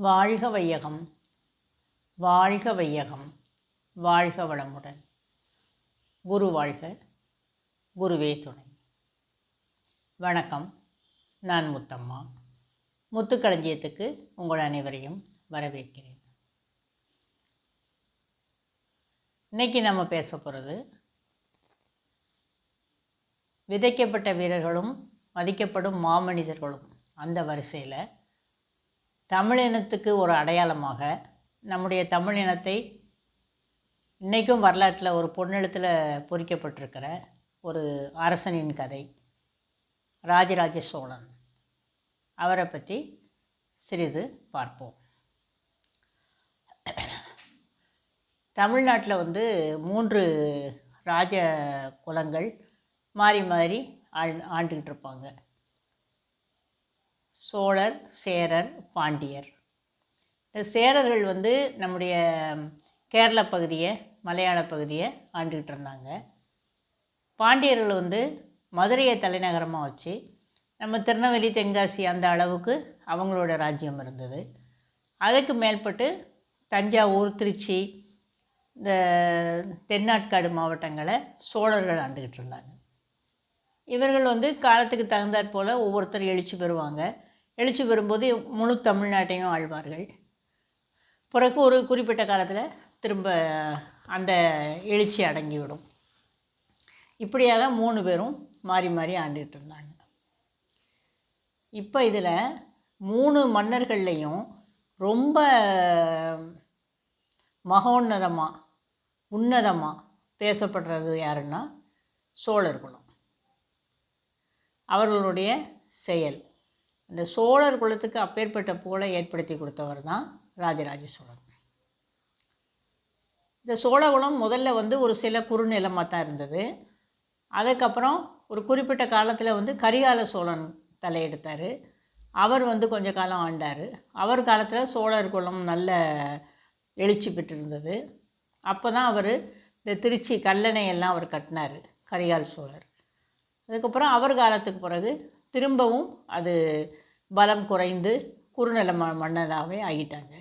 வாழ்க வையகம் வாழ்க வையகம் வாழ்க வளமுடன். குரு வாழ்க குருவே துணை. வணக்கம் நான் முத்தம்மா. முத்துக்களஞ்சியத்துக்கு உங்கள் அனைவரையும் வரவேற்கிறேன். இன்னைக்கு நம்ம பேச போகிறது விதைக்கப்பட்ட வீரர்களும் மதிக்கப்படும் மாமனிதர்களும் அந்த வரிசையில் தமிழினத்துக்கு ஒரு அடையாளமாக நம்முடைய தமிழினத்தை இன்றைக்கும் வரலாற்றில் ஒரு பொன்னெழுத்தில் பொறிக்கப்பட்டிருக்கிற ஒரு அரசனின் கதை ராஜராஜ சோழன். அவரை பற்றி சிறிது பார்ப்போம். தமிழ்நாட்டில் வந்து மூன்று ராஜ குலங்கள் மாறி மாறி ஆள் ஆண்டுக்கிட்டு இருப்பாங்க. சோழர் சேரர் பாண்டியர். இந்த சேரர்கள் வந்து நம்முடைய கேரள பகுதியை மலையாள பகுதியை ஆண்டுக்கிட்டு இருந்தாங்க. பாண்டியர்கள் வந்து மதுரையை தலைநகரமாக வச்சு நம்ம திருநெல்வேலி தென்காசி அந்த அளவுக்கு அவங்களோட ராஜ்யம் இருந்தது. அதுக்கு மேற்பட்டு தஞ்சாவூர் திருச்சி இந்த தென்னாட்காடு மாவட்டங்களை சோழர்கள் ஆண்டுக்கிட்டு இருந்தாங்க. இவர்கள் வந்து காலத்துக்கு தகுந்தாற் போல் ஒவ்வொருத்தர் எழுச்சி பெறுவாங்க. எழுச்சி பெறும்போது முழு தமிழ்நாட்டையும் ஆழ்வார்கள் பிறகு ஒரு குறிப்பிட்ட காலத்தில் திரும்ப அந்த எழுச்சி அடங்கிவிடும். இப்படியாக மூணு பேரும் மாறி மாறி ஆண்டுகிட்டு இருந்தாங்க. இப்போ இதில் மூணு மன்னர்கள்லையும் ரொம்ப மகோன்னதமாக உன்னதமாக பேசப்படுறது யாருன்னா சோழர் குலம். அவர்களுடைய செயல். அந்த சோழர் குலத்துக்கு அப்பேற்பட்ட புகழை ஏற்படுத்தி கொடுத்தவர் தான் ராஜராஜ சோழன். இந்த சோழகுலம் முதல்ல வந்து ஒரு சில குறுநிலமாக தான் இருந்தது. அதுக்கப்புறம் ஒரு குறிப்பிட்ட காலத்தில் வந்து கரிகால சோழன் தலையெடுத்தார். அவர் வந்து கொஞ்ச காலம் ஆண்டார். அவர் காலத்தில் சோழர் குலம் நல்ல எழுச்சி பெற்றிருந்தது. அப்போ தான் அவர் இந்த திருச்சி கல்லணை எல்லாம் அவர் கட்டினார் கரிகால் சோழர். அதுக்கப்புறம் அவர் காலத்துக்கு பிறகு திரும்பவும் அது பலம் குறைந்து குறுநில ம மன்னராகவே ஆகிட்டாங்க.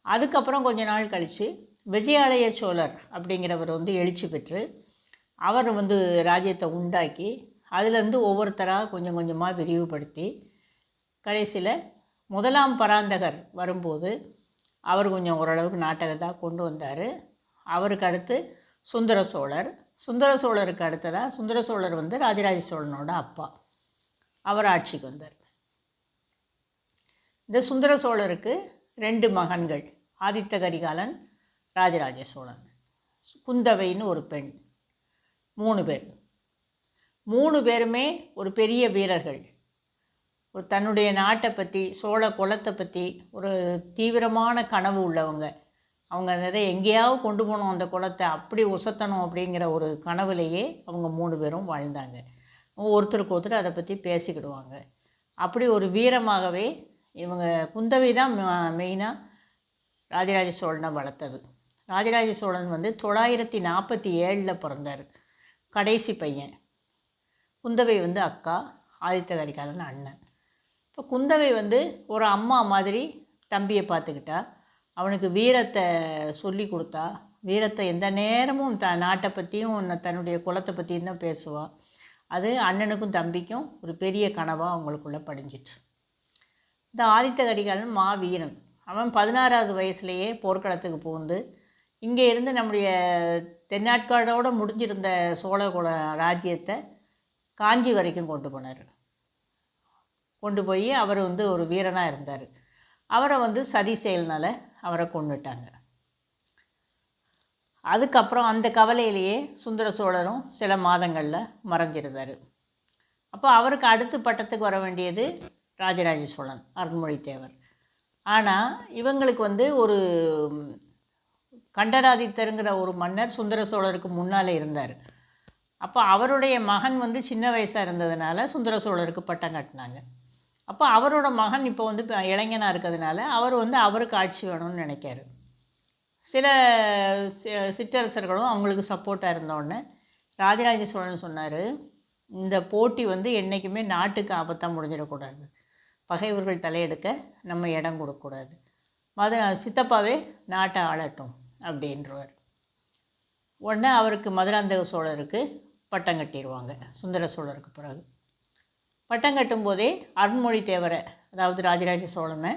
அதுக்கப்புறம் கொஞ்ச நாள் கழித்து விஜயாலய சோழர் அப்படிங்கிறவர் வந்து எழுச்சி பெற்று அவர் வந்து ராஜ்யத்தை உண்டாக்கி அதுலேருந்து ஒவ்வொருத்தராக கொஞ்சம் கொஞ்சமாக விரிவுபடுத்தி கடைசியில் முதலாம் பராந்தகர் வரும்போது அவர் கொஞ்சம் ஓரளவுக்கு நாட்டகத்தாக கொண்டு வந்தார். அவருக்கு அடுத்து சுந்தர சோழர். சுந்தர சோழருக்கு அடுத்ததாக சுந்தர சோழர் வந்து ராஜராஜ சோழனோட அப்பா. அவர் ஆட்சிக்கு வந்தார். இந்த சுந்தர சோழருக்கு ரெண்டு மகன்கள். ஆதித்த கரிகாலன் ராஜராஜ சோழன். குந்தவைன்னு ஒரு பெண். மூணு பேர். மூணு பேருமே ஒரு பெரிய வீரர்கள். ஒரு தன்னுடைய நாட்டை பற்றி சோழ குலத்தை பற்றி ஒரு தீவிரமான கனவு உள்ளவங்க. அவங்க நிறைய எங்கேயாவது கொண்டு போகணும் அந்த குலத்தை அப்படி உசத்தணும் அப்படிங்கிற ஒரு கனவுலையே அவங்க மூணு பேரும் வாழ்ந்தாங்க. ஒருத்தருக்கு ஒருத்தர் அதை பற்றி பேசிக்கிடுவாங்க. அப்படி ஒரு வீரமாகவே இவங்க குந்தவை தான் மெயினாக ராஜராஜ சோழனை வளர்த்தது. ராஜராஜ சோழன் வந்து தொள்ளாயிரத்தி நாற்பத்தி ஏழில் பிறந்தார். கடைசி பையன். குந்தவை வந்து அக்கா ஆதித்த கரிகாலன் அண்ணன். இப்போ குந்தவை வந்து ஒரு அம்மா மாதிரி தம்பியை பார்த்துக்கிட்டா அவனுக்கு வீரத்தை சொல்லி கொடுத்தா வீரத்தை எந்த நேரமும் த நாட்டை பற்றியும் தன்னுடைய குலத்தை பற்றியும் தான் பேசுவாள் அது அண்ணனுக்கும் தம்பிக்கும் ஒரு பெரிய கனவாக அவங்களுக்குள்ளே படிஞ்சிட்டு. இந்த ஆதித்த கரிகாலன் மா வீரன் அவன் பதினாறாவது வயசுலேயே போர்க்களத்துக்கு புகுந்து இங்கே இருந்து நம்முடைய தென்னாட்காடோடு முடிஞ்சிருந்த சோழ குல ராஜ்யத்தை காஞ்சி வரைக்கும் கொண்டு போனார். கொண்டு போய் அவர் வந்து ஒரு வீரனாக இருந்தார். அவரை வந்து சதி செயல்னால் அவரை கொண்டுட்டாங்க அதுக்கப்புறம் அந்த கவலையிலேயே சுந்தர சோழரும் சில மாதங்களில் மறைஞ்சிருந்தார். அப்போ அவருக்கு அடுத்து பட்டத்துக்கு வர வேண்டியது ராஜராஜ சோழன் அருண்மொழித்தேவர் ஆனால் இவங்களுக்கு வந்து ஒரு கண்டராதித்தருங்கிற ஒரு மன்னர் சுந்தர சோழருக்கு முன்னால் இருந்தார். அப்போ அவருடைய மகன் வந்து சின்ன வயசாக இருந்ததுனால சுந்தர சோழருக்கு பட்டம் கட்டினாங்க. அப்போ அவரோட மகன் இப்போ வந்து இப்போ இளைஞனாக இருக்கிறதுனால அவர் வந்து அவருக்கு ஆட்சி வேணும்னு நினைக்காரு சில சிற்றரசர்களும் அவங்களுக்கு சப்போர்ட்டாக இருந்தோடனே ராஜராஜ சோழன் சொன்னார் இந்த போட்டி வந்து என்றைக்குமே நாட்டுக்கு ஆபத்தாக முடிஞ்சிடக்கூடாது. பகைவர்கள் தலையெடுக்க நம்ம இடம் கொடுக்கக்கூடாது. மத சித்தப்பாவே நாட்டை ஆளட்டும் அப்படின்றவர். உடனே அவருக்கு மதுராந்தக சோழருக்கு பட்டம் கட்டிடுவாங்க சுந்தர சோழருக்கு பிறகு. பட்டம் கட்டும்போதே அருண்மொழி தேவரை அதாவது ராஜராஜ சோழனை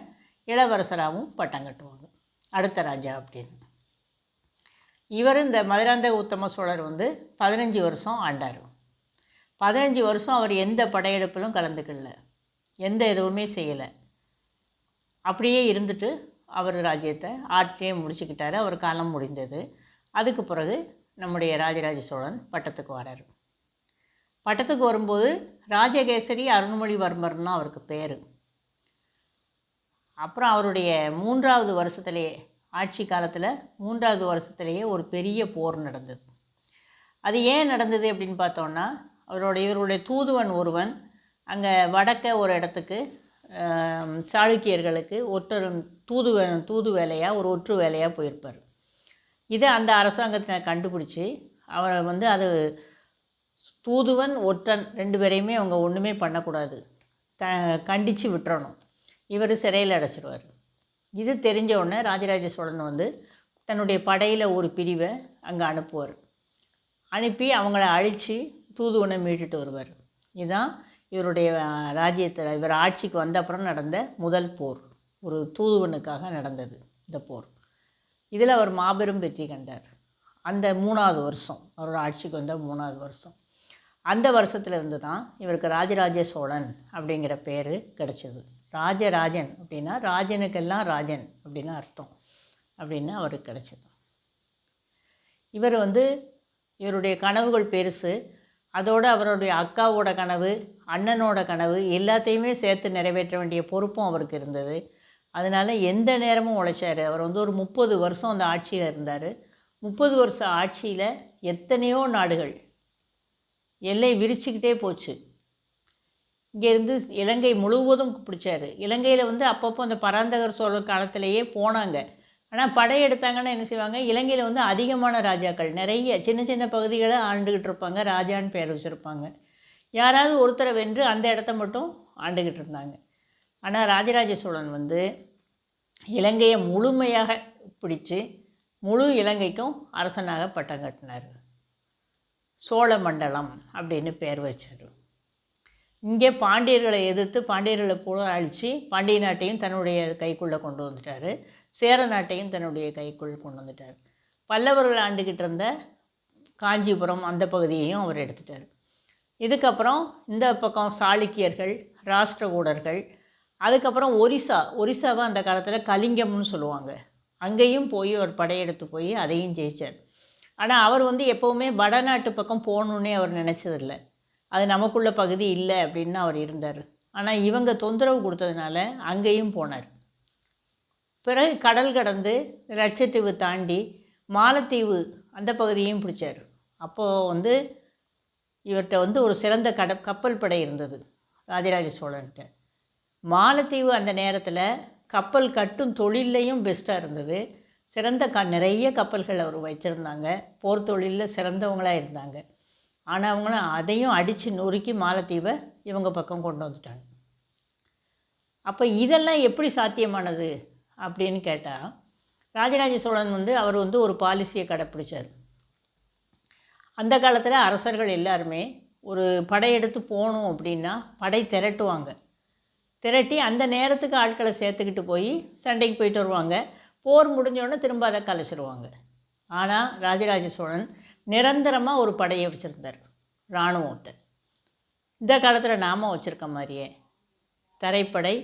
இளவரசராகவும் பட்டம் கட்டுவாங்க. அடுத்த ராஜா அப்படின்னு. இவர் இந்த மதுராந்தக உத்தம சோழர் வந்து பதினஞ்சு வருஷம் ஆண்டார். பதினஞ்சு வருஷம் அவர் எந்த படையெடுப்பிலும் கலந்துக்கல. எந்த எதுவுமே செய்யலை. அப்படியே இருந்துட்டு அவர் ராஜ்யத்தை ஆட்சியை முடிச்சுக்கிட்டாரு. அவர் காலம் முடிந்தது. அதுக்கு பிறகு நம்முடைய ராஜராஜ சோழன் பட்டத்துக்கு வரார். பட்டத்துக்கு வரும்போது ராஜகேசரி அருண்மொழிவர்மர்னு அவருக்கு பேர். அப்புறம் அவருடைய மூன்றாவது வருஷத்துலேயே ஆட்சி காலத்தில் மூன்றாவது வருஷத்துலேயே ஒரு பெரிய போர் நடந்தது. அது ஏன் நடந்தது அப்படின்னு பார்த்தோன்னா அவருடைய இவருடைய தூதுவன் ஒருவன் அங்கே வடக்க ஒரு இடத்துக்கு சாளுக்கியர்களுக்கு ஒற்றர் தூது தூது வேலையாக ஒரு ஒற்று வேலையாக போயிருப்பார். இதை அந்த அரசாங்கத்தினர் கண்டுபிடிச்சி அவரை வந்து அது தூதுவன் ஒற்றன் ரெண்டு பேரையுமே அவங்க ஒன்றுமே பண்ணக்கூடாது. த கண்டித்து விட்டுறணும். இவர் சிறையில் அடைச்சிருவார். இது தெரிஞ்ச உடனே ராஜராஜ சோழன் வந்து தன்னுடைய படையில் ஒரு பிரிவை அங்கே அனுப்புவார். அனுப்பி அவங்கள அழித்து தூதுவனை மீட்டுட்டு வருவார். இதுதான் இவருடைய ராஜ்யத்தில் இவர் ஆட்சிக்கு வந்த அப்புறம் நடந்த முதல் போர். ஒரு தூதுவனுக்காக நடந்தது இந்த போர். இதில் அவர் மாபெரும் வெற்றி கண்டார். அந்த மூணாவது வருஷம் அவரோட ஆட்சிக்கு வந்த மூணாவது வருஷம். அந்த வருஷத்துல இருந்து தான் இவருக்கு ராஜராஜ சோழன் அப்படிங்கிற பேர் கிடச்சிது. ராஜராஜன் அப்படின்னா ராஜனுக்கெல்லாம் ராஜன் அப்படின்னு அர்த்தம் அப்படின்னு அவருக்கு கிடச்சிது. இவர் வந்து இவருடைய கனவுகள் பெருசு. அதோடு அவருடைய அக்காவோட கனவு அண்ணனோட கனவு எல்லாத்தையுமே சேர்த்து நிறைவேற்ற வேண்டிய பொறுப்பும் அவருக்கு இருந்தது. அதனால் எந்த நேரமும் உழைச்சார். அவர் வந்து ஒரு முப்பது வருஷம் அந்த ஆட்சியில் இருந்தார். முப்பது வருஷம் ஆட்சியில் எத்தனையோ நாடுகள் எல்லை விரிச்சுக்கிட்டே போச்சு. இங்கேருந்து இலங்கை முழுவதும் பிடிச்சாரு. இலங்கையில் வந்து அப்பப்போ அந்த பராந்தகர் சோழர் காலத்திலேயே போனாங்க. ஆனால் படையெடுத்தாங்கன்னா என்ன செய்வாங்க? இலங்கையில் வந்து அதிகமான ராஜாக்கள். நிறைய சின்ன சின்ன பகுதிகளை ஆண்டுகிட்டு இருப்பாங்க. ராஜான்னு பேர் வச்சுருப்பாங்க. யாராவது ஒருத்தரை வென்று அந்த இடத்த மட்டும் ஆண்டுகிட்டு இருந்தாங்க. ஆனால் ராஜராஜ சோழன் வந்து இலங்கையை முழுமையாக பிடிச்சு முழு இலங்கைக்கும் அரசனாக பட்டம் கட்டினார். சோழ மண்டலம் அப்படின்னு பேர் வச்சார். இங்கே பாண்டியர்களை எதிர்த்து பாண்டியர்களை போல அழித்து பாண்டிய நாட்டையும் தன்னுடைய கைக்குள்ளே கொண்டு வந்துட்டார். சேர நாட்டையும் தன்னுடைய கைக்குள் கொண்டு வந்துட்டார். பல்லவர்கள் ஆண்டுகிட்டு இருந்த காஞ்சிபுரம் அந்த பகுதியையும் அவர் எடுத்துட்டார். இதுக்கப்புறம் இந்த பக்கம் சாளுக்கியர்கள் ராஷ்டிரகூடர்கள் அதுக்கப்புறம் ஒரிசா ஒரிசாவை அந்த காலத்தில் கலிங்கம்னு சொல்லுவாங்க. அங்கேயும் போய் அவர் படையெடுத்து போய் அதையும் ஜெயித்தார் ஆனால் அவர் வந்து எப்போவுமே வடநாட்டு பக்கம் போகணுன்னே அவர் நினச்சதில்ல. அது நமக்குள்ள பகுதி இல்லை அப்படின்னு அவர் இருந்தார். ஆனால் இவங்க தொந்தரவு கொடுத்ததுனால அங்கேயும் போனார். பிறகு கடல் கடந்து லட்சத்தீவு தாண்டி மாலத்தீவு அந்த பகுதியையும் பிடிச்சார். அப்போது வந்து இவர்கிட்ட வந்து ஒரு சிறந்த கட கப்பல் படை இருந்தது. ராஜராஜ சோழன்கிட்ட மாலத்தீவு அந்த நேரத்தில் கப்பல் கட்டும் தொழில்லையும் பெஸ்ட்டாக இருந்தது. சிறந்த க நிறைய கப்பல்கள் அவர் வச்சுருந்தாங்க. போர் தொழிலில் சிறந்தவங்களாக இருந்தாங்க. ஆனால் அவங்கள அதையும் அடித்து நொறுக்கி மாலத்தீவை இவங்க பக்கம் கொண்டு வந்துட்டாங்க. அப்போ இதெல்லாம் எப்படி சாத்தியமானது? அப்படின்னு கேட்டால் ராஜராஜ சோழன் வந்து அவர் வந்து ஒரு பாலிசியை கடைப்பிடிச்சார். அந்த காலத்தில் அரசர்கள் எல்லாருமே ஒரு படையெடுத்து போகணும் அப்படின்னா படை திரட்டுவாங்க. திரட்டி அந்த நேரத்துக்கு ஆட்களை சேர்த்துக்கிட்டு போய் சண்டைக்கு போயிட்டு வருவாங்க. போர் முடிஞ்சோடனே திரும்ப அதை கலைச்சிருவாங்க. ஆனால் ராஜராஜ சோழன் நிரந்தரமாக ஒரு படையை வச்சுருந்தார் இராணுவத்தை இந்த காலத்தில் நாம வச்சுருக்க மாதிரியே தரைப்படை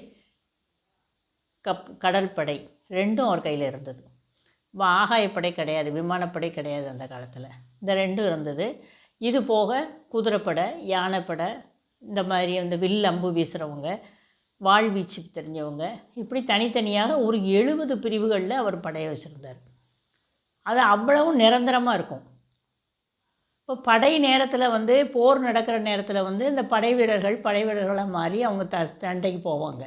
கப் கடற்படை ரெண்டும் அவர் கையில் இருந்தது. ஆகாயப்படை கிடையாது விமானப்படை கிடையாது அந்த காலத்தில். இந்த ரெண்டும் இருந்தது. இது போக குதிரைப்படை யானைப்படை இந்த மாதிரி அந்த வில் அம்பு வீசுகிறவங்க வாள் வீச்சு தெரிஞ்சவங்க இப்படி தனித்தனியாக ஒரு எழுபது பிரிவுகளில் அவர் படையை வச்சுருந்தார். அது அவ்வளவும் நிரந்தரமாக இருக்கும். இப்போ படை நேரத்தில் வந்து போர் நடக்கிற நேரத்தில் வந்து இந்த படை வீரர்கள் படை வீரர்களாக மாறி அவங்க த சண்டைக்கு போவாங்க.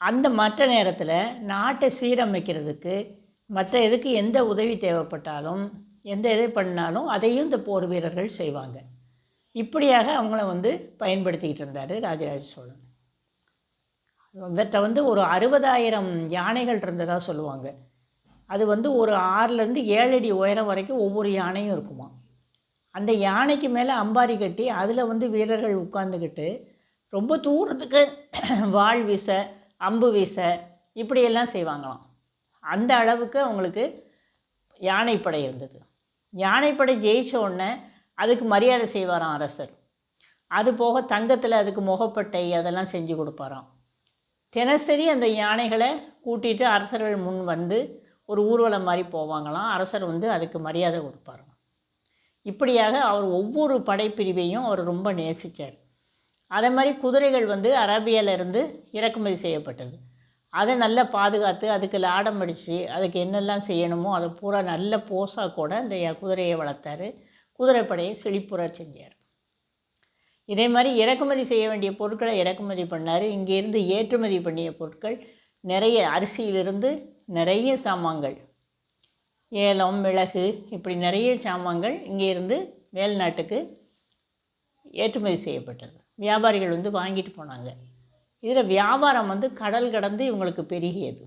அந்த மற்ற நேரத்தில் நாட்டை சீரமைக்கிறதுக்கு மற்ற இதுக்கு எந்த உதவி தேவைப்பட்டாலும் எந்த இது பண்ணாலும் அதையும் இந்த போர் வீரர்கள் செய்வாங்க. இப்படியாக அவங்கள வந்து பயன்படுத்திக்கிட்டு இருந்தார் ராஜராஜ சோழன். இவர்கிட்ட வந்து ஒரு அறுபதாயிரம் யானைகள் இருந்ததாக சொல்லுவாங்க. அது வந்து ஒரு ஆறுலேருந்து ஏழு அடி உயரம் வரைக்கும் ஒவ்வொரு யானையும் இருக்குமா அந்த யானைக்கு மேலே அம்பாரி கட்டி அதில் வந்து வீரர்கள் உட்காந்துக்கிட்டு ரொம்ப தூரத்துக்கு வாழ் வீச அம்பு வீச இப்படியெல்லாம் செய்வாங்களாம். அந்த அளவுக்கு அவங்களுக்கு யானைப்படை இருந்தது. யானைப்படை ஜெயிச்ச உடனே அதுக்கு மரியாதை செய்வாராம் அரசர். அது போக தங்கத்தில் அதுக்கு முகப்பட்டை அதெல்லாம் செஞ்சு கொடுப்பாராம். தினசரி அந்த யானைகளை கூட்டிகிட்டு அரசர்கள் முன் வந்து ஒரு ஊர்வலம் மாதிரி போவாங்களாம். அரசர் வந்து அதுக்கு மரியாதை கொடுப்பாராம். இப்படியாக அவர் ஒவ்வொரு படைப்பிரிவையும் அவர் ரொம்ப நேசித்தார் அதே மாதிரி குதிரைகள் வந்து அரேபியாவிலேருந்து இறக்குமதி செய்யப்பட்டது. அதை நல்லா பாதுகாத்து அதுக்கு லாடம் அடித்து அதுக்கு என்னெல்லாம் செய்யணுமோ அதை பூரா நல்ல போஸாக கூட இந்த குதிரையை வளர்த்தாரு. குதிரைப்படையை செழிப்புற செஞ்சார். இதே மாதிரி இறக்குமதி செய்ய வேண்டிய பொருட்களை இறக்குமதி பண்ணார். இங்கேருந்து ஏற்றுமதி பண்ணிய பொருட்கள் நிறைய அரிசியிலிருந்து நிறைய சாமான்கள். ஏலம் மிளகு இப்படி நிறைய சாமான்கள் இங்கேருந்து மேல்நாட்டுக்கு ஏற்றுமதி செய்யப்பட்டது. வியாபாரிகள் வந்து வாங்கிட்டு போனாங்க. இதில் வியாபாரம் வந்து கடல் கடந்து இவங்களுக்கு பெருகியது.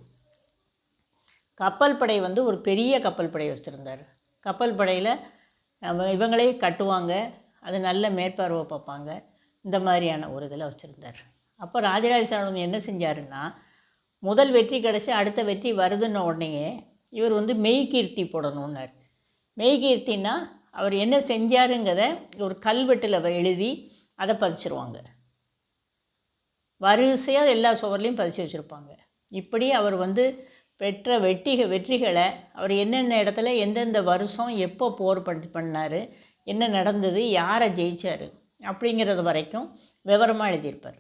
கப்பல் படை வந்து ஒரு பெரிய கப்பல் படை வச்சுருந்தார். கப்பல் படையில் இவங்களே கட்டுவாங்க. அது நல்ல மேற்பார்வை பார்ப்பாங்க. இந்த மாதிரியான ஒரு இதில் வச்சுருந்தார். அப்போ ராஜராஜ சோழன் என்ன செஞ்சாருன்னா முதல் வெற்றி கிடச்சி அடுத்த வெற்றி வருதுன்ன உடனேயே இவர் வந்து மெய்கீர்த்தி போடணுன்னார் மெய்கீர்த்தின்னா அவர் என்ன செஞ்சாருங்கிறத ஒரு கல்வெட்டில் எழுதி அதை பதிச்சிருவாங்க. வரிசையாக எல்லா சுவர்லையும் பதிச்சு வச்சுருப்பாங்க. இப்படி அவர் வந்து பெற்ற வெற்றிக வெற்றிகளை அவர் என்னென்ன இடத்துல எந்தெந்த வருஷம் எப்போ போர் பண்ணி பண்ணார் என்ன நடந்தது யாரை ஜெயிச்சார் அப்படிங்கிறது வரைக்கும் விவரமாக எழுதியிருப்பார்.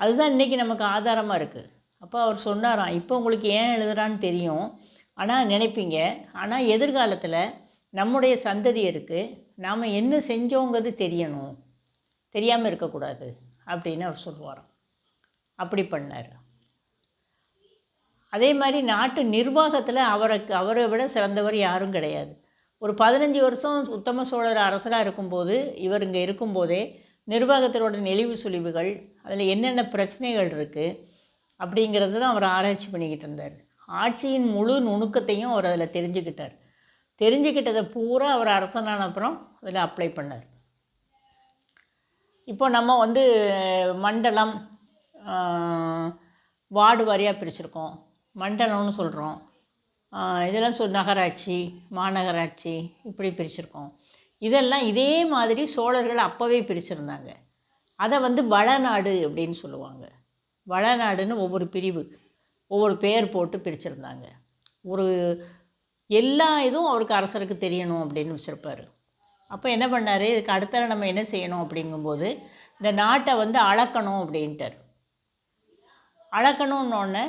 அதுதான் இன்றைக்கி நமக்கு ஆதாரமாக இருக்குது அப்போ அவர் சொன்னாராம் இப்போ உங்களுக்கு ஏன் எழுதுறான்னு தெரியும். ஆனால் நினைப்பீங்க. ஆனால் எதிர்காலத்தில் நம்முடைய சந்ததி இருக்குது நாம் என்ன செஞ்சோங்கிறது தெரியணும். தெரியாமல் இருக்கக்கூடாது அப்படின்னு அவர் சொல்லுவாராம். அப்படி பண்ணார். அதே மாதிரி நாட்டு நிர்வாகத்தில் அவருக்கு அவரை விட சிறந்தவர் யாரும் கிடையாது. ஒரு பதினஞ்சு வருஷம் உத்தம சோழர் அரசராக இருக்கும்போது இவர் இங்கே இருக்கும்போதே நிர்வாகத்தினோட நெளிவு சுழிவுகள் அதில் என்னென்ன பிரச்சனைகள் இருக்குது அப்படிங்கிறது தான் அவர் ஆராய்ச்சி பண்ணிக்கிட்டு இருந்தார். ஆட்சியின் முழு நுணுக்கத்தையும் அவர் அதில் தெரிஞ்சுக்கிட்டார். தெரிஞ்சுக்கிட்டதை பூரா அவர் அரசனான அப்புறம் அதில் அப்ளை பண்ணார். இப்போ நம்ம வந்து மண்டலம் வார்டு வாரியாக பிரிச்சிருக்கோம். மண்டலம்னு சொல்கிறோம் இதெல்லாம் சொல் நகராட்சி மாநகராட்சி இப்படி பிரிச்சிருக்கோம். இதெல்லாம் இதே மாதிரி சோழர்கள் அப்போவே பிரிச்சிருந்தாங்க. அதை வந்து வளநாடு அப்படின்னு சொல்லுவாங்க. வளநாடுன்னு ஒவ்வொரு பிரிவு ஒவ்வொரு பேர் போட்டு பிரிச்சிருந்தாங்க. ஒரு எல்லா இதுவும் அவருக்கு அரசருக்கு தெரியணும் அப்படின்னு வச்சுருப்பார். அப்போ என்ன பண்ணார்? இதுக்கு அடுத்த நம்ம என்ன செய்யணும் அப்படிங்கும்போது இந்த நாட்டை வந்து அளக்கணும் அப்படின்ட்டார். அளக்கணுன்னொன்னே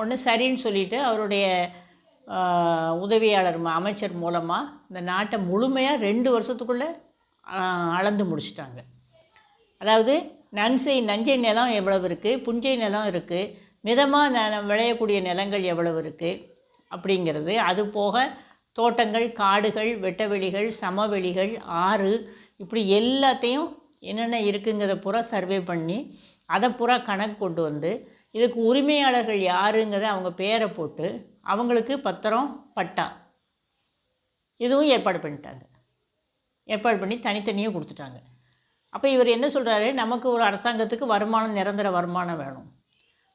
ஒன்று சரின்னு சொல்லிட்டு அவருடைய உதவியாளர் அமைச்சர் மூலமாக இந்த நாட்டை முழுமையாக ரெண்டு வருஷத்துக்குள்ளே அளந்து முடிச்சிட்டாங்க. அதாவது நன்சை நஞ்சை நிலம் எவ்வளவு இருக்குது புஞ்சை நிலம் இருக்குது மிதமாக ந விளையக்கூடிய நிலங்கள் எவ்வளவு இருக்குது அப்படிங்கிறது அது போக தோட்டங்கள் காடுகள் வெட்டவெளிகள் சமவெளிகள் ஆறு இப்படி எல்லாத்தையும் என்னென்ன இருக்குங்கிறத பூரா சர்வே பண்ணி அதை பூரா கணக்கு கொண்டு வந்து இதுக்கு உரிமையாளர்கள் யாருங்கிறத அவங்க பேரை போட்டு அவங்களுக்கு பத்திரம் பட்டா இதுவும் ஏற்பாடு பண்ணிட்டாங்க. ஏற்பாடு பண்ணி தனித்தனியாக கொடுத்துட்டாங்க. அப்போ இவர் என்ன சொல்கிறாரு நமக்கு ஒரு அரசாங்கத்துக்கு வருமானம் நிரந்தர வருமானம் வேணும்.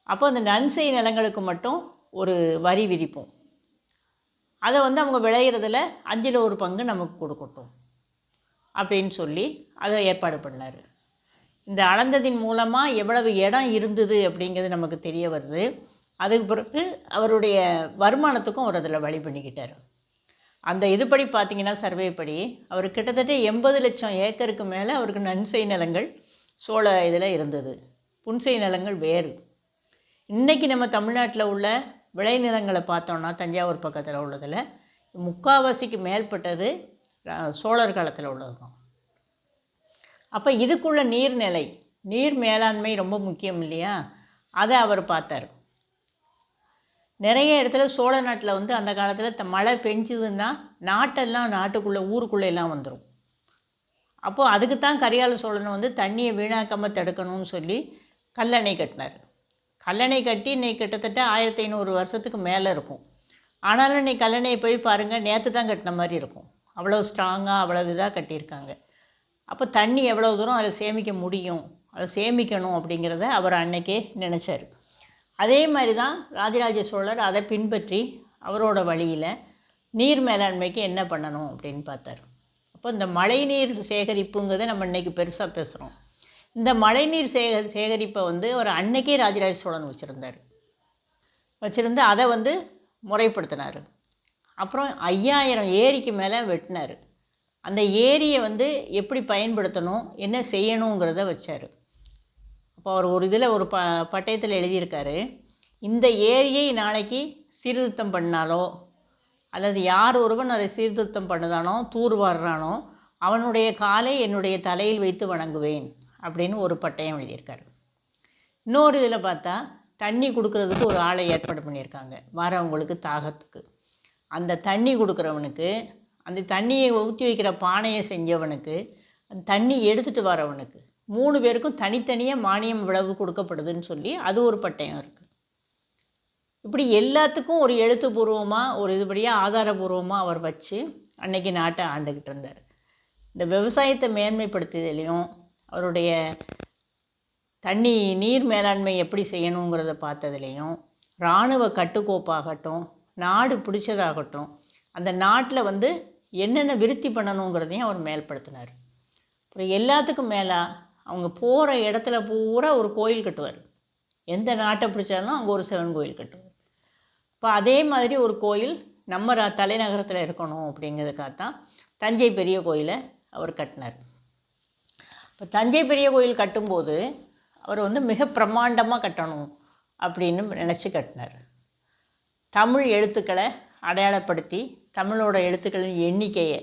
அப்போ அந்த நன்செய் நிலங்களுக்கு மட்டும் ஒரு வரி விதிப்போம். அதை வந்து அவங்க விளையிறதுல அஞ்சில் ஒரு பங்கு நமக்கு கொடுக்கட்டும் அப்படின்னு சொல்லி அதை ஏற்பாடு பண்ணார். இந்த அளந்ததின் மூலமாக எவ்வளவு இடம் இருந்தது அப்படிங்கிறது நமக்கு தெரிய வருது. அதுக்கு பிறகு அவருடைய வருமானத்துக்கும் அவர் அதில் வழி பண்ணிக்கிட்டார். அந்த இதுபடி பார்த்தீங்கன்னா சர்வே படி அவர் கிட்டத்தட்ட எண்பது லட்சம் ஏக்கருக்கு மேலே அவருக்கு நன்செய் நிலங்கள் சோழ இதில் இருந்தது. புன்செய் நிலங்கள் வேறு. இன்றைக்கி நம்ம தமிழ்நாட்டில் உள்ள விளைநிலங்களை பார்த்தோன்னா தஞ்சாவூர் பக்கத்தில் உள்ளதில் முக்காவாசிக்கு மேற்பட்டது சோழர் காலத்தில் உள்ளது தான் அப்போ இதுக்குள்ள நீர்நிலை நீர் மேலாண்மை ரொம்ப முக்கியம் இல்லையா? அதை அவர் பார்த்தார். நிறைய இடத்துல சோழ நாட்டில் வந்து அந்த காலத்தில் த மழை பெஞ்சுதுன்னா நாட்டெல்லாம் நாட்டுக்குள்ளே ஊருக்குள்ளே எல்லாம் வந்துடும் அப்போது அதுக்கு தான் கரிகால சோழனை வந்து தண்ணியை வீணாக்காமல் தடுக்கணும்னு சொல்லி கல்லணை கட்டினார். கல்லணை கட்டி இன்னைக்கு கிட்டத்தட்ட ஆயிரத்தி ஐநூறு வருஷத்துக்கு மேலே இருக்கும். ஆனாலும் இன்னைக்கு கல்லணையை போய் பாருங்கள் நேற்று தான் கட்டின மாதிரி இருக்கும். அவ்வளோ ஸ்ட்ராங்காக அவ்வளோ இதாக கட்டியிருக்காங்க. அப்போ தண்ணி எவ்வளோ தூரம் அதில் சேமிக்க முடியும் அதை சேமிக்கணும் அப்படிங்கிறத அவர் அன்னைக்கே நினச்சார். அதே மாதிரி தான் ராஜராஜ சோழர் அதை பின்பற்றி அவரோட வழியில் நீர் மேலாண்மைக்கு என்ன பண்ணணும் அப்படின்னு பார்த்தார். அப்போ இந்த மழைநீர் சேகரிப்புங்கிறத நம்ம இன்னைக்கு பெருசாக பேசுகிறோம் இந்த மழைநீர் சேக சேகரிப்பை வந்து அவர் அன்னைக்கே ராஜராஜ சோழன் வச்சுருந்தார். வச்சுருந்து அதை வந்து முறைப்படுத்தினார். அப்புறம் ஐயாயிரம் ஏரிக்கு மேலே வெட்டினார். அந்த ஏரியை வந்து எப்படி பயன்படுத்தணும் என்ன செய்யணுங்கிறத வச்சார். அப்போ அவர் ஒரு இதில் ஒரு ப பட்டயத்தில் எழுதியிருக்காரு இந்த ஏரியை நாளைக்கு சீர்திருத்தம் பண்ணாலோ அல்லது யார் ஒருவன் அதை சீர்திருத்தம் பண்ணுதானோ தூர்வாடுறானோ அவனுடைய காலை என்னுடைய தலையில் வைத்து வணங்குவேன். அப்படின்னு ஒரு பட்டயம் எழுதியிருக்காரு. இன்னொரு இதில் பார்த்தா தண்ணி கொடுக்கறதுக்கு ஒரு ஆளை ஏற்பாடு பண்ணியிருக்காங்க. வரவங்களுக்கு தாகத்துக்கு. அந்த தண்ணி கொடுக்குறவனுக்கு அந்த தண்ணியை ஊற்றி வைக்கிற பானையை செஞ்சவனுக்கு அந்த தண்ணி எடுத்துகிட்டு வரவனுக்கு மூணு பேருக்கும் தனித்தனியாக மானியம் விளவு கொடுக்கப்படுதுன்னு சொல்லி அது ஒரு பட்டயம் இருக்குது இப்படி எல்லாத்துக்கும் ஒரு எழுத்துப்பூர்வமாக ஒரு இதுபடியாக ஆதாரபூர்வமாக அவர் வச்சு அன்னைக்கு நாட்டை ஆண்டுக்கிட்டு இருந்தார். இந்த விவசாயத்தை மேன்மைப்படுத்துதலையும் அவருடைய தண்ணி நீர் மேலாண்மை எப்படி செய்யணுங்கிறத பார்த்ததுலேயும் இராணுவ கட்டுக்கோப்பாகட்டும் நாடு பிடிச்சதாகட்டும் அந்த நாட்டில் வந்து என்னென்ன விருத்தி பண்ணணுங்கிறதையும் அவர் மேல்படுத்தினார். அப்புறம் எல்லாத்துக்கும் மேலே அவங்க போகிற இடத்துல பூரா ஒரு கோயில் கட்டுவார். எந்த நாட்டை பிடிச்சாலும் அங்கே ஒரு சிவன் கோயில் கட்டுவார். இப்போ அதே மாதிரி ஒரு கோயில் நம்ம தலைநகரத்தில் இருக்கணும் அப்படிங்கிறதுக்காக தான் தஞ்சை பெரிய கோயிலை அவர் கட்டினார். இப்போ தஞ்சை பெரிய கோயில் கட்டும்போது அவர் வந்து மிக பிரம்மாண்டமாக கட்டணும் அப்படின்னு நினச்சி கட்டினார். தமிழ் எழுத்துக்களை அடையாளப்படுத்தி தமிழோட எழுத்துக்களின் எண்ணிக்கையை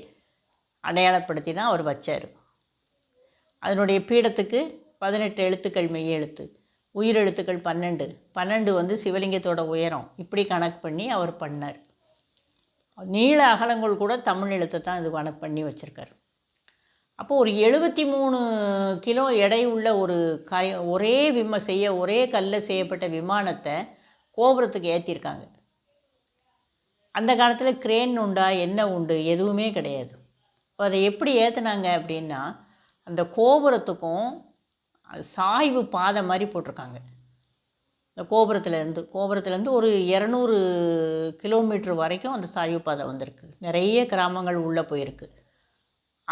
அடையாளப்படுத்தி தான் அவர் வச்சார். அதனுடைய பீடத்துக்கு பதினெட்டு எழுத்துக்கள் மெய் எழுத்து உயிர் எழுத்துக்கள் பன்னெண்டு பன்னெண்டு வந்து சிவலிங்கத்தோட உயரம் இப்படி கணக்கு பண்ணி அவர் பண்ணார். நீள அகலங்கள் கூட தமிழ் எழுத்தை தான் இது கணக்கு பண்ணி வச்சுருக்காரு. அப்போது ஒரு எழுபத்தி மூணு கிலோ எடை உள்ள ஒரு கை ஒரே விம செய்ய ஒரே கல்லில் செய்யப்பட்ட விமானத்தை கோபுரத்துக்கு ஏற்றிருக்காங்க அந்த காலத்தில் கிரேன் உண்டா என்ன உண்டு எதுவுமே கிடையாது. இப்போ அதை எப்படி ஏற்றுனாங்க அப்படின்னா அந்த கோபுரத்துக்கும் சாய்வு பாதை மாதிரி போட்டிருக்காங்க. இந்த கோபுரத்துலேருந்து கோபுரத்துலேருந்து ஒரு இரநூறு கிலோமீட்டர் வரைக்கும் அந்த சாய்வு பாதை வந்திருக்கு. நிறைய கிராமங்கள் உள்ளே போயிருக்கு.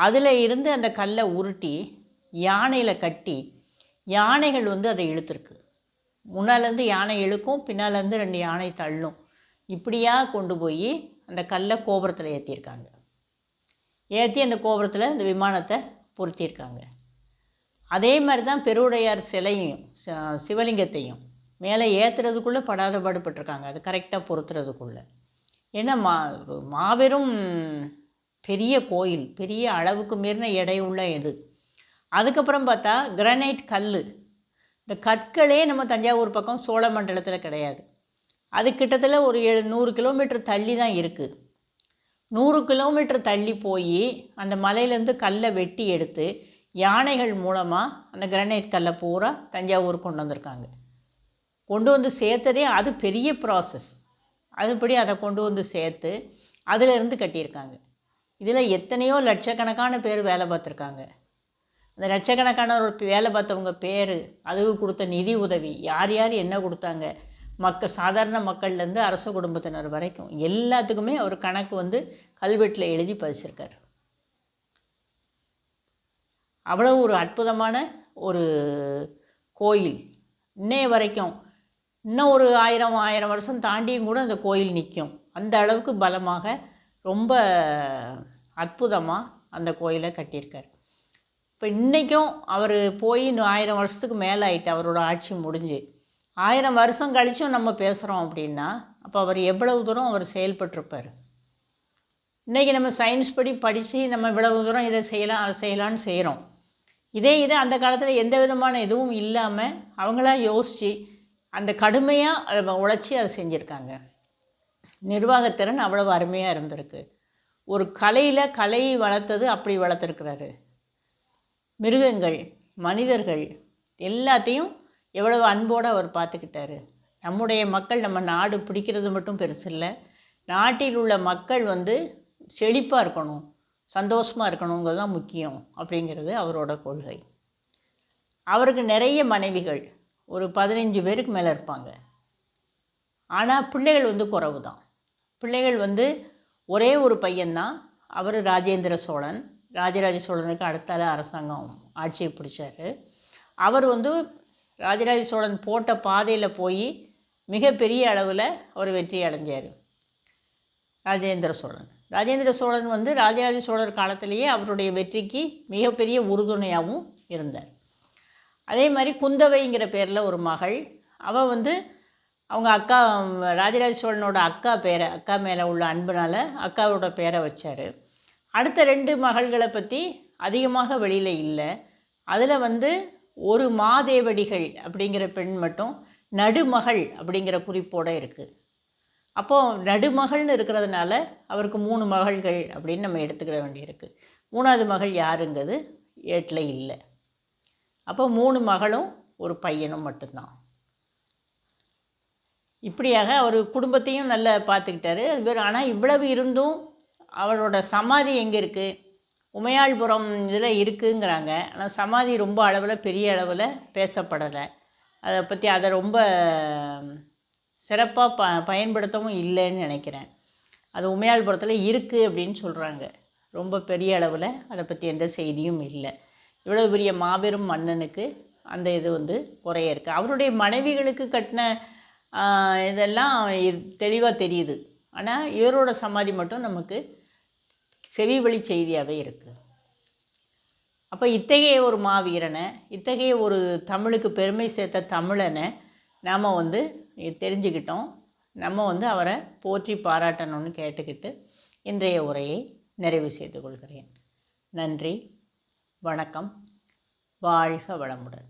அதில் இருந்து அந்த கல்லை உருட்டி யானையில் கட்டி யானைகள் வந்து அதை இழுத்துருக்கு. முன்னாலேருந்து யானை இழுக்கும் பின்னாலேருந்து ரெண்டு யானை தள்ளும். இப்படியா கொண்டு போய் அந்த கல்லை கோபுரத்தில் ஏற்றிருக்காங்க ஏற்றி அந்த கோபுரத்தில் இந்த விமானத்தை பொருத்தியிருக்காங்க. அதே மாதிரி தான் பெருவுடையார் சிலையும் சிவலிங்கத்தையும் மேலே ஏற்றுறதுக்குள்ளே படாத பாடுபட்டிருக்காங்க அது கரெக்டாக பொருத்துறதுக்குள்ளே. ஏன்னா மா மாபெரும் பெரிய கோயில் பெரிய அளவுக்கு மீறின எடை உள்ள இது அதுக்கப்புறம் பார்த்தா கிரனைட் கல் இந்த கற்களே நம்ம தஞ்சாவூர் பக்கம் சோழ மண்டலத்தில் கிடையாது. அது கிட்டத்தட்ட ஒரு ஏழு நூறு கிலோமீட்டர் தள்ளி தான் இருக்குது நூறு கிலோமீட்டர் தள்ளி போய் அந்த மலையிலேருந்து கல்லை வெட்டி எடுத்து யானைகள் மூலமாக அந்த கிரனைட் கல்லை பூரா தஞ்சாவூர் கொண்டு வந்திருக்காங்க. கொண்டு வந்து சேர்த்ததே அது பெரிய ப்ராசஸ் அதுபடி அதை கொண்டு வந்து சேர்த்து அதிலிருந்து கட்டியிருக்காங்க. இதில் எத்தனையோ லட்சக்கணக்கான பேர் வேலை பார்த்துருக்காங்க. அந்த லட்சக்கணக்கான வேலை பார்த்தவங்க பேர் அதுக்கு கொடுத்த நிதி உதவி யார் யார் என்ன கொடுத்தாங்க? மக்கள் சாதாரண மக்கள்லேருந்து அரச குடும்பத்தினர் வரைக்கும் எல்லாத்துக்குமே அவர் கணக்கு வந்து கல்வெட்டில் எழுதி பதிச்சிருக்கார். அவ்வளோ ஒரு அற்புதமான ஒரு கோயில். இன்னைய வரைக்கும் இன்னும் ஒரு ஆயிரம் ஆயிரம் வருஷம் தாண்டியும் கூட அந்த கோயில் நிற்கும் அந்த அளவுக்கு பலமாக ரொம்ப அற்புதமாக அந்த கோயிலை கட்டியிருக்கார். இப்போ இன்றைக்கும் அவர் போய் இன்னும் ஆயிரம் வருஷத்துக்கு மேலே ஆயிட்டு அவரோட ஆட்சி முடிஞ்சு ஆயிரம் வருஷம் கழிச்சும் நம்ம பேசுகிறோம் அப்படின்னா அப்போ அவர் எவ்வளவு தூரம் அவர் செயல்பட்டிருப்பார்? இன்றைக்கி நம்ம சயின்ஸ் படி படித்து நம்ம இவ்வளவு தூரம் இதை செய்யலாம் அதை செய்யலாம்னு செய்கிறோம் இதே இது அந்த காலத்தில் எந்த விதமான இதுவும் இல்லாமல் அவங்களாம் யோசித்து அந்த கடுமையாக உழைச்சி அதை செஞ்சுருக்காங்க. நிர்வாகத்திறன் அவ்வளவு அருமையாக இருந்திருக்கு. ஒரு கலையில் கலையை வளர்த்தது அப்படி வளர்த்துருக்கிறாரு. மிருகங்கள் மனிதர்கள் எல்லாத்தையும் எவ்வளவு அன்போடு அவர் பார்த்துக்கிட்டாரு. நம்முடைய மக்கள் நம்ம நாடு பிடிக்கிறது மட்டும் பெருசு இல்லை. நாட்டில் உள்ள மக்கள் வந்து செழிப்பாக இருக்கணும் சந்தோஷமாக இருக்கணுங்கிறது தான் முக்கியம் அப்படிங்கிறது அவரோட கொள்கை. அவருக்கு நிறைய மனைவிகள் ஒரு பதினஞ்சு பேருக்கு மேலே இருப்பாங்க. ஆனால் பிள்ளைகள் வந்து குறவு தான் பிள்ளைகள் வந்து ஒரே ஒரு பையன்தான். அவர் ராஜேந்திர சோழன். ராஜராஜ சோழனுக்கு அடுத்தால அரசாங்கம் ஆட்சியை பிடிச்சாரு. அவர் வந்து ராஜராஜ சோழன் போட்ட பாதையில் போய் மிகப்பெரிய அளவில் அவர் வெற்றி அடைஞ்சார். ராஜேந்திர சோழன். ராஜேந்திர சோழன் வந்து ராஜராஜ சோழர் காலத்திலேயே அவருடைய வெற்றிக்கு மிகப்பெரிய உறுதுணையாகவும் இருந்தார். அதே மாதிரி குந்தவைங்கிற பேரில் ஒரு மகள். அவள் வந்து அவங்க அக்கா ராஜராஜ சோழனோட அக்கா பேரை அக்கா மேலே உள்ள அன்புனால் அக்காவோட பேரை வச்சார். அடுத்த ரெண்டு மகள்களை பற்றி அதிகமாக வெளியில் இல்லை. அதில் வந்து ஒரு மாதேவடிகள் அப்படிங்கிற பெண் மட்டும் நடுமகள் அப்படிங்கிற குறிப்போடு இருக்குது அப்போது நடுமகள்னு இருக்கிறதுனால அவருக்கு மூணு மகள்கள் அப்படின்னு நம்ம எடுத்துக்கிட வேண்டியிருக்கு. மூணாவது மகள் யாருங்கிறது ஏட்டில் இல்லை. அப்போ மூணு மகளும் ஒரு பையனும் மட்டும்தான். இப்படியாக அவர் குடும்பத்தையும் நல்லா பார்த்துக்கிட்டாரு. அது பேர் ஆனால் இவ்வளவு இருந்தும் அவரோட சமாதி எங்கே இருக்குது உமையாள்புரம் இதில் இருக்குங்கிறாங்க. ஆனால் சமாதி ரொம்ப அளவில் பெரிய அளவில் பேசப்படலை. அதை பற்றி அதை ரொம்ப சிறப்பாக ப பயன்படுத்தவும் இல்லைன்னு நினைக்கிறேன். அது உமையாள்புரத்தில் இருக்குது அப்படின்னு சொல்கிறாங்க ரொம்ப பெரிய அளவில் அதை பற்றி எந்த செய்தியும் இல்லை. இவ்வளோ பெரிய மாபெரும் மன்னனுக்கு அந்த இது வந்து குறைய இருக்குது அவருடைய மனைவிகளுக்கு கட்டின இதெல்லாம் தெளிவாக தெரியுது. ஆனால் இவரோட சமாதி மட்டும் நமக்கு செவி வழி செய்தியாகவே இருக்குது அப்போ இத்தகைய ஒரு மாவீரனை இத்தகைய ஒரு தமிழுக்கு பெருமை சேர்த்த தமிழனை நாம் வந்து தெரிஞ்சுக்கிட்டோம். நம்ம வந்து அவரை போற்றி பாராட்டணும்னு கேட்டுக்கிட்டு இன்றைய உரையை நிறைவு செய்து கொள்கிறேன். நன்றி வணக்கம் வாழ்க வளமுடன்.